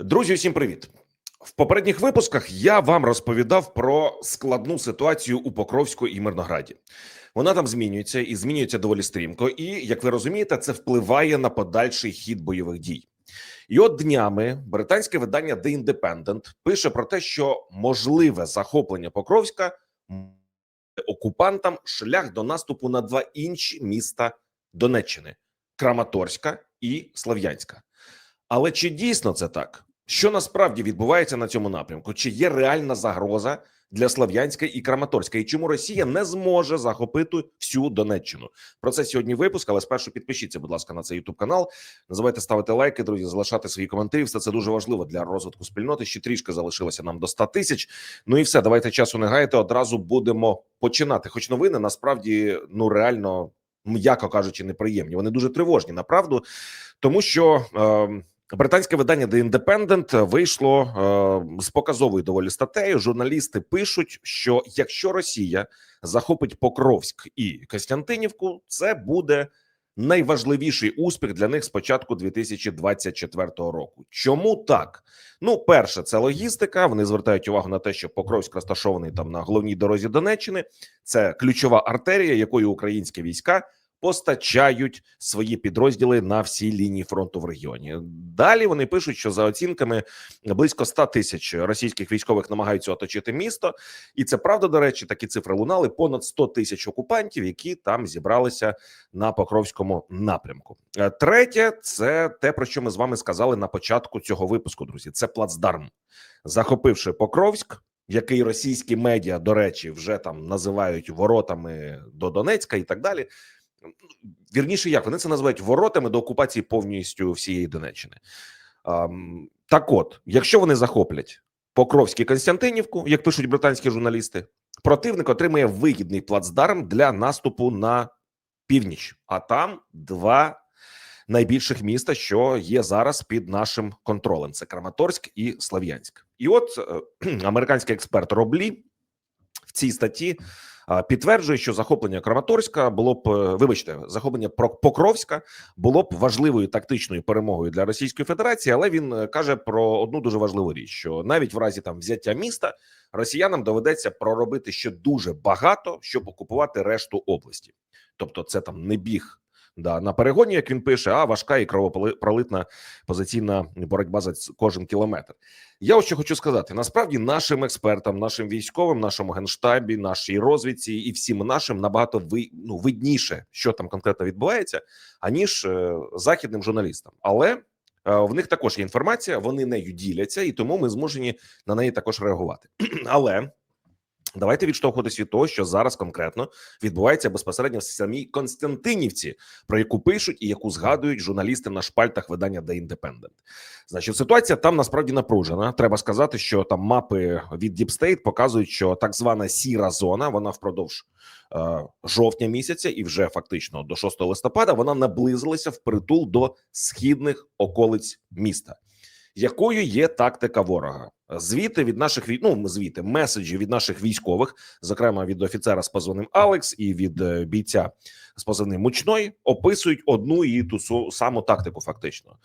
Друзі, всім привіт! В попередніх випусках я вам розповідав про складну ситуацію у Покровську і Мирнограді. Вона там змінюється і змінюється доволі стрімко. І як ви розумієте, це впливає на подальший хід бойових дій. І от днями британське видання The Independent пише про те, що можливе захоплення Покровська окупантам шлях до наступу на два інші міста Донеччини: Краматорська і Слов'янська. Але чи дійсно це так? Що насправді відбувається на цьому напрямку? Чи є реальна загроза для Слов'янська і Краматорська? І чому Росія не зможе захопити всю Донеччину? Про це сьогодні випуск. Але спершу підпишіться, будь ласка, на цей Ютуб канал. Не забувайте ставити лайки, друзі, залишати свої коментарі. Все це дуже важливо для розвитку спільноти. Ще трішки залишилося нам до 100 тисяч. Ну і все, давайте часу не гаяти. Одразу будемо починати. Хоч новини насправді ну реально, м'яко кажучи, неприємні. Вони дуже тривожні, направду, тому що. Е, Британське видання The Independent вийшло е, з показовою доволі статтею. Журналісти пишуть, що якщо Росія захопить Покровськ і Костянтинівку, це буде найважливіший успіх для них з початку 2024 року. Чому так? Ну, перше, це логістика. Вони звертають увагу на те, що Покровськ розташований там на головній дорозі Донеччини. Це ключова артерія, якою українські війська постачають свої підрозділи на всі лінії фронту в регіоні. Далі вони пишуть, що за оцінками близько 100 тисяч російських військових намагаються оточити місто, і це правда. До речі, такі цифри лунали. Понад 100 тисяч окупантів, які там зібралися на Покровському напрямку. Е, Третє, це те про що ми з вами сказали на початку цього випуску. Друзі, це плацдарм, захопивши Покровськ. Який російські медіа, до речі, вже там називають воротами до Донецька і так далі вірніше, як вони це називають воротами до окупації повністю всієї Донеччини. Так, от, якщо вони захоплять Покровський Константинівку, як пишуть британські журналісти, противник отримає вигідний плацдарм для наступу на північ. А там два найбільших міста, що є зараз під нашим контролем: це Краматорськ і Слав'янськ. І от е, американський експерт Роблі в цій статті підтверджує, що захоплення Краматорська було б, е, вибачте, захоплення Покровська було б важливою тактичною перемогою для Російської Федерації, але він е, каже про одну дуже важливу річ: що навіть в разі там взяття міста росіянам доведеться проробити ще дуже багато, щоб окупувати решту області, тобто це там не біг да на перегоні, як він пише, а важка і кровопролитна позиційна боротьба за кожен кілометр. Я ось що хочу сказати: насправді нашим експертам, нашим військовим, нашому генштабі, нашій розвідці і всім нашим набагато ви, ну, видніше, що там конкретно відбувається, аніж е, західним журналістам. Але е, в них також є інформація, вони нею діляться, і тому ми змушені на неї також реагувати. Але Давайте відштовхуватись від того, що зараз конкретно відбувається безпосередньо в самій Константинівці, про яку пишуть і яку згадують журналісти на шпальтах видання The Independent. Значить, ситуація там насправді напружена. Треба сказати, що там мапи від Deep State показують, що так звана сіра зона вона впродовж е, жовтня місяця, і вже фактично до 6 листопада вона наблизилася в притул до східних околиць міста якою є тактика ворога. Звіти від наших ну, звіти, меседжі від наших військових, зокрема від офіцера з позивним Алекс і від е, бійця з позивним Мучной, описують одну і ту саму тактику. Фактично,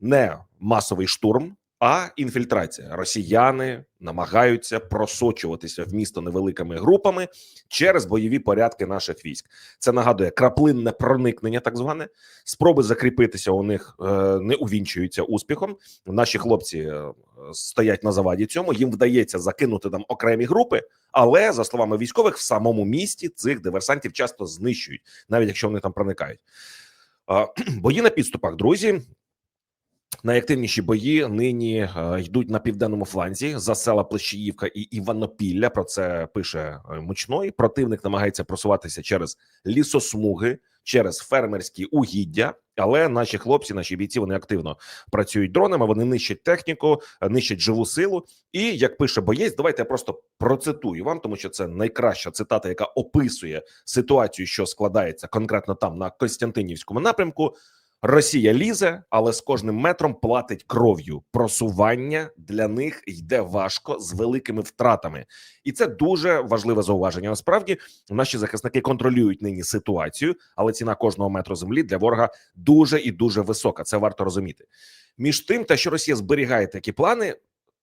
не масовий штурм, а інфільтрація. Росіяни намагаються просочуватися в місто невеликими групами через бойові порядки наших військ. Це нагадує краплинне проникнення, так зване спроби закріпитися у них е, не увінчуються успіхом. Наші хлопці е, стоять на заваді. Цьому їм вдається закинути там окремі групи, але за словами військових, в самому місті цих диверсантів часто знищують, навіть якщо вони там проникають. Бої на підступах, друзі. Найактивніші бої нині е, йдуть на південному фланзі за села Плещіївка і Іванопілля. Про це пише е, Мучной. Противник намагається просуватися через лісосмуги, через фермерські угіддя. Але наші хлопці, наші бійці, вони активно працюють дронами. Вони нищать техніку, е, нищать живу силу. І як пише боєць, давайте я просто процитую вам, тому що це найкраща цитата, яка описує ситуацію, що складається конкретно там на Костянтинівському напрямку. Росія лізе, але з кожним метром платить кров'ю. Просування для них йде важко з великими втратами, і це дуже важливе зауваження. Насправді наші захисники контролюють нині ситуацію, але ціна кожного метру землі для ворога дуже і дуже висока. Це варто розуміти. Між тим, те, що Росія зберігає такі плани,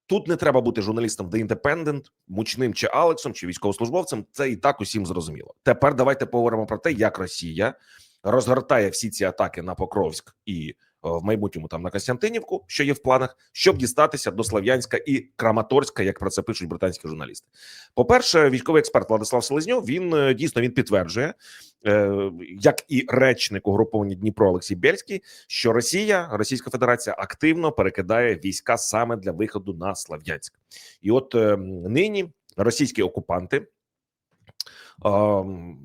тут не треба бути журналістом The Independent, мучним чи Алексом, чи військовослужбовцем. Це і так усім зрозуміло. Тепер давайте поговоримо про те, як Росія розгортає всі ці атаки на Покровськ і е, в майбутньому там на Костянтинівку, що є в планах, щоб дістатися до Слов'янська і Краматорська, як про це пишуть британські журналісти. По перше, військовий експерт Владислав Селезньов він е, дійсно він підтверджує, е, як і речник угруповання Дніпро Олексій Бєльський, що Росія, Російська Федерація активно перекидає війська саме для виходу на Слов'янськ, і от е, нині російські окупанти.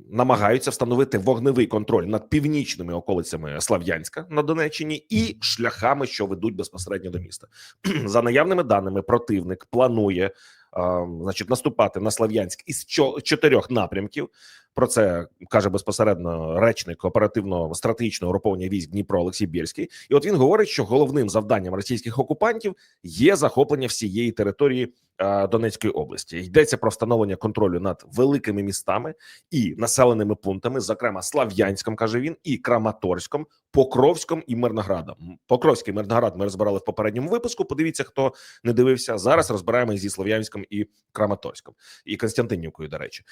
Намагаються встановити вогневий контроль над північними околицями Слав'янська на Донеччині і шляхами, що ведуть безпосередньо до міста. За наявними даними, противник планує, значить, наступати на Слав'янськ із чо- чотирьох напрямків. Про це каже безпосередньо речник оперативно стратегічного угруповання військ Дніпро Олексій Бєльський. І от він говорить, що головним завданням російських окупантів є захоплення всієї території е, Донецької області. Йдеться про встановлення контролю над великими містами і населеними пунктами, зокрема Слав'янськом, каже він, і Краматорськом, Покровськом і Мирноградом. Покровський Мирноград ми розбирали в попередньому випуску. Подивіться, хто не дивився. Зараз розбираємо зі Слов'янськом і Краматорськом і Константинівкою. До речі,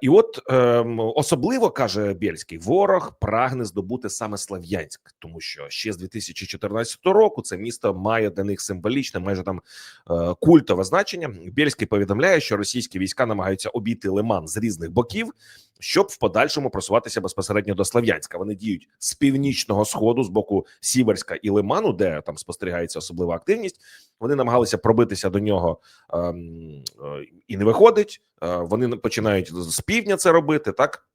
і от ем, особливо каже Бєльський, ворог прагне здобути саме Слав'янськ, тому що ще з 2014 року це місто має для них символічне, майже там е, культове значення. Бєльський повідомляє, що російські війська намагаються обійти Лиман з різних боків, щоб в подальшому просуватися безпосередньо до Слав'янська. Вони діють з північного сходу, з боку Сіверська і Лиману, де там спостерігається особлива активність. Вони намагалися пробитися до нього ем, е, і не виходить. Е, Вони починають з півдня це робити, так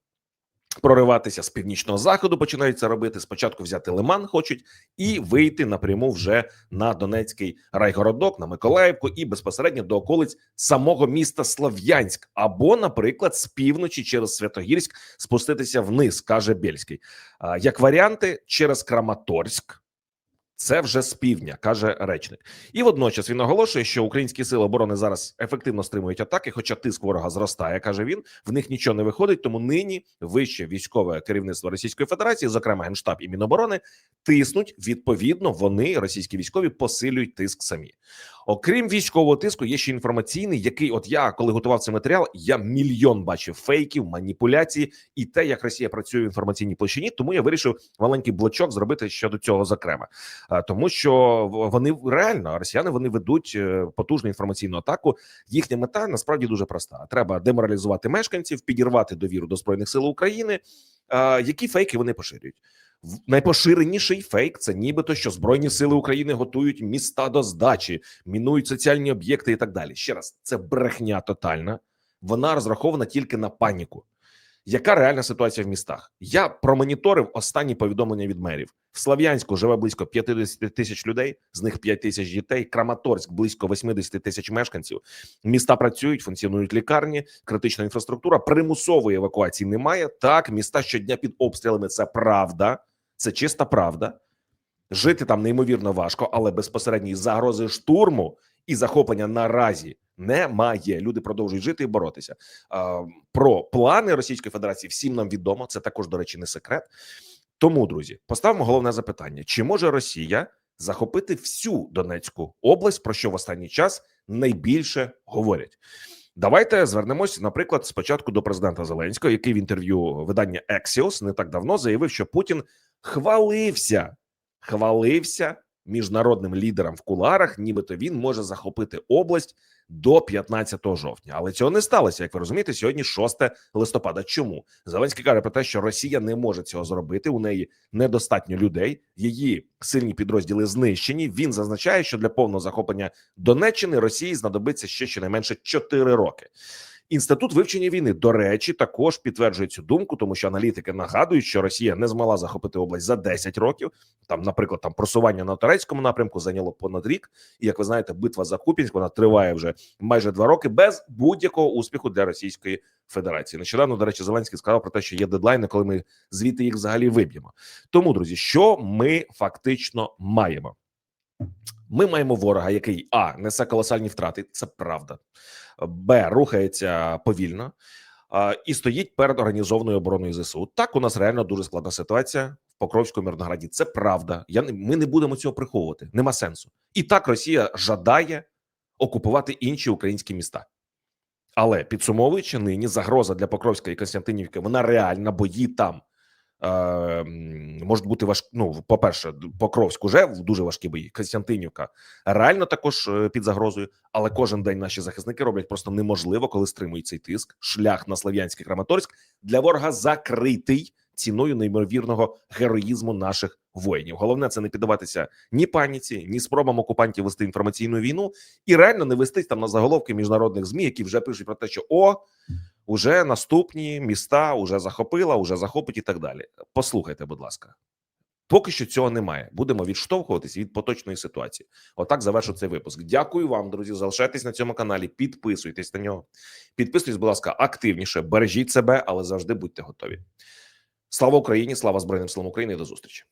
прориватися з північного заходу. Починають це робити. Спочатку взяти Лиман, хочуть і вийти напряму вже на Донецький райгородок, на Миколаївку і безпосередньо до околиць самого міста Слов'янськ, або, наприклад, з півночі через Святогірськ спуститися вниз, каже Бєльський. Як варіанти через Краматорськ. Це вже з півдня, каже речник, і водночас він оголошує, що українські сили оборони зараз ефективно стримують атаки, хоча тиск ворога зростає. каже він. В них нічого не виходить. Тому нині вище військове керівництво Російської Федерації, зокрема генштаб і Міноборони, тиснуть. Відповідно, вони російські військові посилюють тиск самі. Окрім військового тиску, є ще інформаційний, який, от я коли готував цей матеріал, я мільйон бачив фейків, маніпуляцій і те, як Росія працює в інформаційній площині. Тому я вирішив маленький блочок зробити щодо цього зокрема. Тому що вони реально росіяни вони ведуть е, потужну інформаційну атаку. Їхня мета насправді дуже проста: треба деморалізувати мешканців, підірвати довіру до збройних сил України. Які фейки вони поширюють? Найпоширеніший фейк це нібито що збройні сили України готують міста до здачі, мінують соціальні об'єкти і так далі. Ще раз, це брехня тотальна. Вона розрахована тільки на паніку. Яка реальна ситуація в містах? Я промоніторив останні повідомлення від мерів. В Слов'янську живе близько 50 тисяч людей, з них 5 тисяч дітей. Краматорськ близько 80 тисяч мешканців. Міста працюють, функціонують лікарні, критична інфраструктура. Примусової евакуації немає. Так, міста щодня під обстрілами. Це правда, це чиста правда. Жити там неймовірно важко, але безпосередньої загрози штурму і захоплення наразі немає. Люди продовжують жити і боротися. Про плани Російської Федерації всім нам відомо. Це також, до речі, не секрет. Тому, друзі, поставимо головне запитання: чи може Росія захопити всю Донецьку область, про що в останній час найбільше говорять? Давайте звернемось, наприклад, спочатку до президента Зеленського, який в інтерв'ю видання Axios не так давно заявив, що Путін хвалився, хвалився міжнародним лідерам в куларах, нібито він може захопити область до 15 жовтня. Але цього не сталося. Як ви розумієте, сьогодні 6 листопада. Чому Зеленський каже про те, що Росія не може цього зробити? У неї недостатньо людей, її сильні підрозділи знищені. Він зазначає, що для повного захоплення Донеччини Росії знадобиться ще щонайменше 4 роки. Інститут вивчення війни, до речі, також підтверджує цю думку, тому що аналітики нагадують, що Росія не змогла захопити область за 10 років. Там, наприклад, там просування на турецькому напрямку зайняло понад рік. І як ви знаєте, битва за Купінськ вона триває вже майже два роки без будь-якого успіху для Російської Федерації. Нещодавно, до речі, Зеленський сказав про те, що є дедлайни, коли ми звідти їх взагалі виб'ємо. Тому, друзі, що ми фактично маємо? Ми маємо ворога, який а несе колосальні втрати, це правда. Б рухається повільно. і стоїть перед організованою обороною ЗСУ. Так у нас реально дуже складна ситуація в Покровському Мирнограді. Це правда. Я ми не будемо цього приховувати. Нема сенсу. І так Росія жадає окупувати інші українські міста. Але підсумовуючи нині, загроза для Покровська і Константинівки вона реальна, бої там е, можуть бути важ... Ну, по-перше, Покровськ уже дуже важкі бої. Константинівка реально також е, під загрозою, але кожен день наші захисники роблять просто неможливо, коли стримують цей тиск. Шлях на Слов'янський Краматорськ для ворога закритий ціною неймовірного героїзму наших воїнів. Головне це не піддаватися ні паніці, ні спробам окупантів вести інформаційну війну і реально не вестись там на заголовки міжнародних змі, які вже пишуть про те, що о. Уже наступні міста уже захопила, уже захопить і так далі. Послухайте, будь ласка, поки що цього немає. Будемо відштовхуватись від поточної ситуації. Отак завершу цей випуск. Дякую вам, друзі. Залишайтесь на цьому каналі, підписуйтесь на нього. Підписуйтесь, будь ласка, активніше. Бережіть себе, але завжди будьте готові. Слава Україні! Слава Збройним силам України! До зустрічі!